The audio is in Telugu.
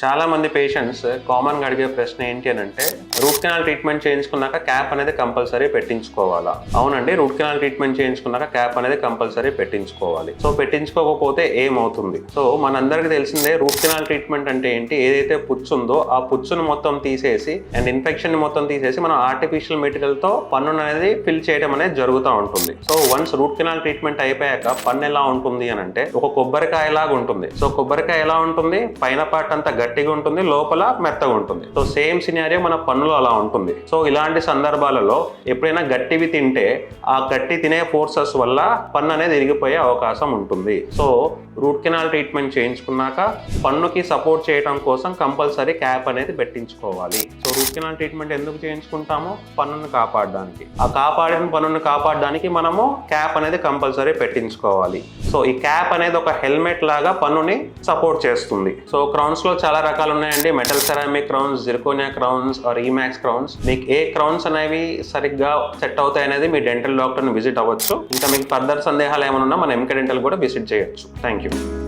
చాలా మంది పేషెంట్స్ కామన్గా అడిగే ప్రశ్న ఏంటి అని అంటే రూట్ కెనాల్ ట్రీట్మెంట్ చేయించుకున్నాక క్యాప్ అనేది కంపల్సరీ పెట్టించుకోవాలా? అవునండి రూట్ కెనాల్ ట్రీట్మెంట్ చేయించుకున్నాక క్యాప్ అనేది కంపల్సరీ పెట్టించుకోవాలి. సో పెట్టించుకోకపోతే ఏమవుతుంది? సో మనందరికీ తెలిసిందే రూట్ కెనాల్ ట్రీట్మెంట్ అంటే ఏంటి? ఏదైతే పుచ్చు ఉందో ఆ పుచ్చును మొత్తం తీసేసి అండ్ ఇన్ఫెక్షన్ మొత్తం తీసేసి మనం ఆర్టిఫిషియల్ మెటీరియల్తో పన్ను అనేది ఫిల్ చేయడం అనేది జరుగుతూ ఉంటుంది. So once root canal treatment అయిపోయాక పన్ను ఎలా ఉంటుంది అని అంటే ఒక కొబ్బరికాయ లాగా ఉంటుంది. సో కొబ్బరికాయ ఎలా ఉంటుంది? పైన పార్ట్ అంతా గట్టిగా ఉంటుంది లోపల మెత్తగా ఉంటుంది. సో సేమ్ సినారియో మన పన్నుల అలా ఉంటుంది. సో ఇలాంటి సందర్భాలలో ఎప్పుడైనా గట్టివి తింటే ఆ గట్టి తినే ఫోర్సెస్ వల్ల పన్ను అనేది ఇరిగిపోయే అవకాశం ఉంటుంది. సో రూట్ కెనాల్ ట్రీట్మెంట్ చేయించుకున్నాక పన్నుకి సపోర్ట్ చేయడం కోసం కంపల్సరీ క్యాప్ అనేది పెట్టించుకోవాలి. సో రూట్ కెనాల్ ట్రీట్మెంట్ ఎందుకు చేయించుకుంటామో? పన్నును కాపాడడానికి. ఆ కాపాడిన పన్నును కాపాడడానికి మనము క్యాప్ అనేది కంపల్సరీ పెట్టించుకోవాలి. సో ఈ క్యాప్ అనేది ఒక హెల్మెట్ లాగా పన్నుని సపోర్ట్ చేస్తుంది. సో క్రౌన్స్లో చాలా రకాలు ఉన్నాయండి. Metal ceramic crowns zirconia crowns or emax crowns. మీకు ఏ క్రౌన్స్ అనేవి సరిగ్గా సెట్ అవుతాయి అనేది మీ డెంటల్ డాక్టర్ని విజిట్ అవ్వచ్చు. ఇంకా మీకు ఫర్దర్ సందేహాలు ఏమైనా ఉన్నా మన ఎంకే డెంటల్ కూడా విజిట్ చేయొచ్చు. Thank you you.